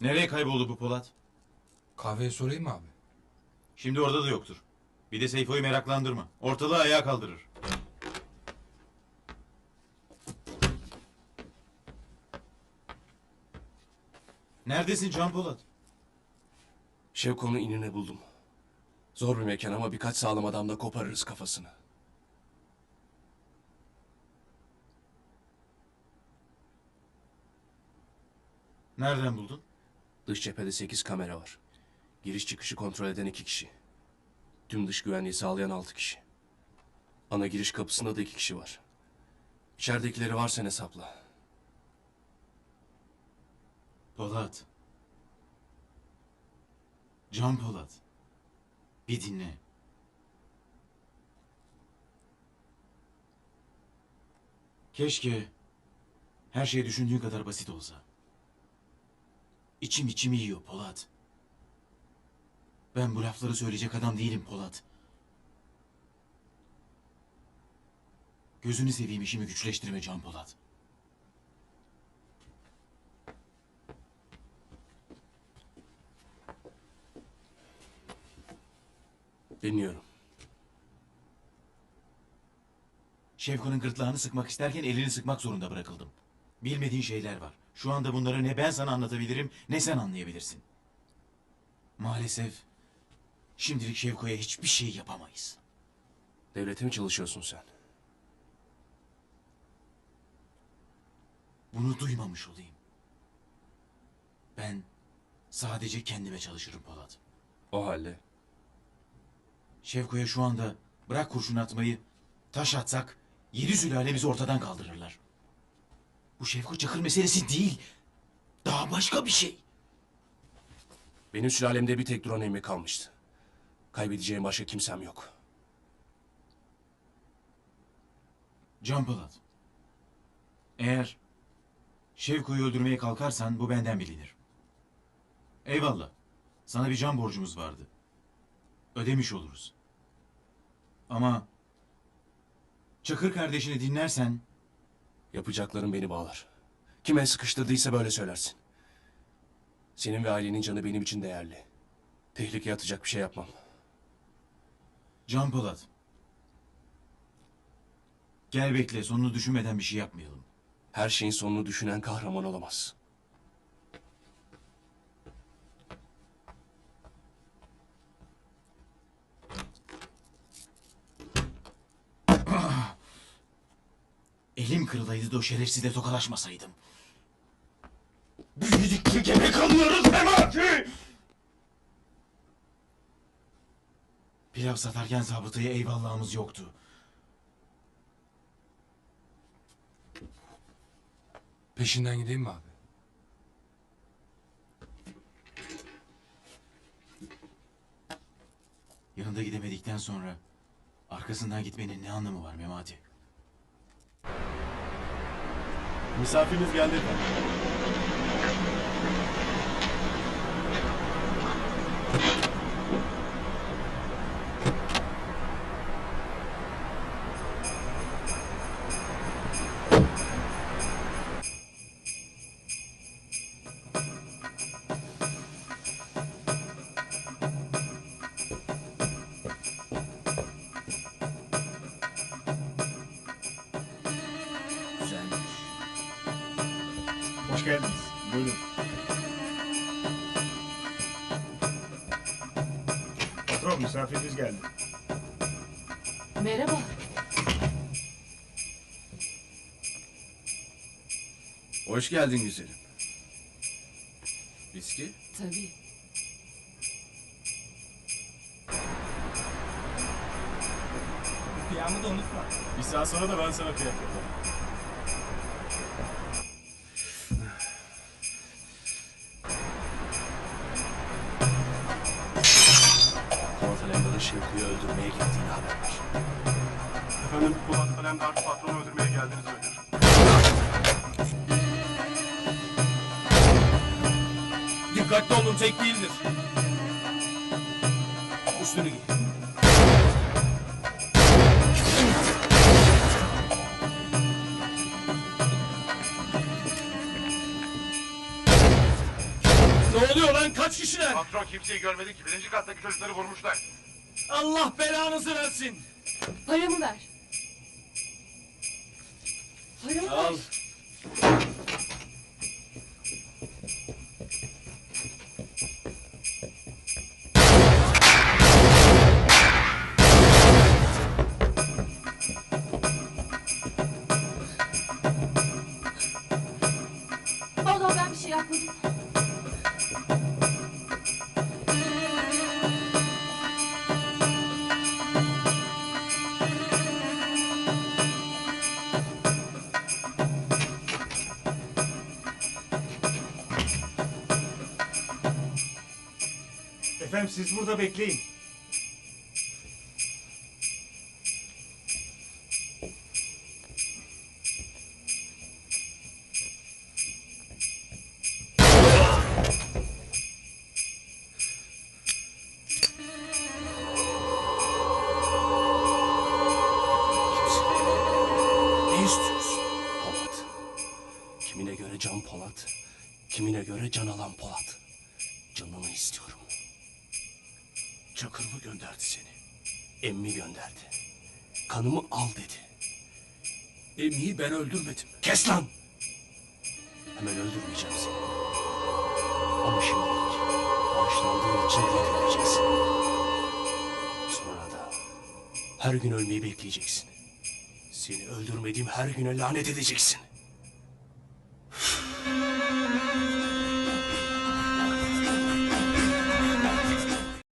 Nereye kayboldu bu Polat? Kahveye sorayım mı abi? Şimdi orada da yoktur. Bir de Seyfo'yu meraklandırma. Ortalığı ayağa kaldırır. Neredesin Can Polat? Şevko'nun inini buldum. Zor bir mekan ama birkaç sağlam adamla koparırız kafasını. Nereden buldun? Dış cephede 8 kamera var. Giriş çıkışı kontrol eden iki kişi. Tüm dış güvenliği sağlayan 6 kişi. Ana giriş kapısında da iki kişi var. İçeridekileri varsa hesapla. Polat. Can Polat. Bir dinle. Keşke her şey düşündüğün kadar basit olsa. İçim içimi yiyor Polat. Ben bu lafları söyleyecek adam değilim Polat. Gözünü seveyim işimi güçleştirme Can Polat. Dinliyorum. Şevko'nun gırtlağını sıkmak isterken elini sıkmak zorunda bırakıldım. Bilmediğin şeyler var. Şu anda bunları ne ben sana anlatabilirim ne sen anlayabilirsin. Maalesef şimdilik Şevko'ya hiçbir şey yapamayız. Devlete mi çalışıyorsun sen? Bunu duymamış olayım. Ben sadece kendime çalışırım Polat. O halde. Şevko'ya şu anda bırak kurşun atmayı, taş atsak yedi sülale bizi ortadan kaldırırlar. Bu Şevko Çakır meselesi değil. Daha başka bir şey. Benim sülalemde bir tek duran emmi kalmıştı. Kaybedeceğim başka kimsem yok. Can Polat. Eğer Şevko'yu öldürmeye kalkarsan bu benden bilinir. Eyvallah. Sana bir can borcumuz vardı. Ödemiş oluruz. Ama Çakır kardeşini dinlersen Yapacakların beni bağlar. Kime sıkıştırdıysa böyle söylersin. Senin ve ailenin canı benim için değerli. Tehlikeye atacak bir şey yapmam. Can Polat. Gel bekle sonunu düşünmeden bir şey yapmayalım. Her şeyin sonunu düşünen kahraman olamaz. Elim kırılaydı da o şerefsizle tokalaşmasaydım. Büyüdükçe gebe kalıyoruz Memati! Pilav satarken zabıtaya eyvallahımız yoktu. Peşinden gideyim mi abi? Yanında gidemedikten sonra arkasından gitmenin ne anlamı var Memati? Misafiriniz geldi efendim. Hoş geldiniz. Buyurun. Patron misafiriniz geldi. Merhaba. Hoş geldin güzelim. Viski? Tabii. Kıyamı da unutma. Bir saat sonra da ben sana kıyak yaparım. Şevku'yu öldürmeye gittiğini haber ver. Efendim Polat Alemdar patronu öldürmeye geldiğini söylüyor. Dikkatli olun tek değildir. Üstünü giy. oluyor lan kaç kişiler? Patron kimseyi görmedi ki. Birinci kattaki çocukları vurmuşlar. Allah belanızı versin. Paramı ver. Paramı ver. Vallahi Efendim siz burada bekleyin. Ne istiyorsun? Polat. Kimine göre can Polat, kimine göre can alan Polat. Canını istiyorum. Çakır mı gönderdi seni? Emmi gönderdi. Kanımı al dedi. Emmi'yi ben öldürmedim. Kes lan! Hemen öldürmeyeceğim seni. Ama şimdilik bağışlandığın için öldüreceksin. Sonra da her gün ölmeyi bekleyeceksin. Seni öldürmediğim her güne lanet edeceksin.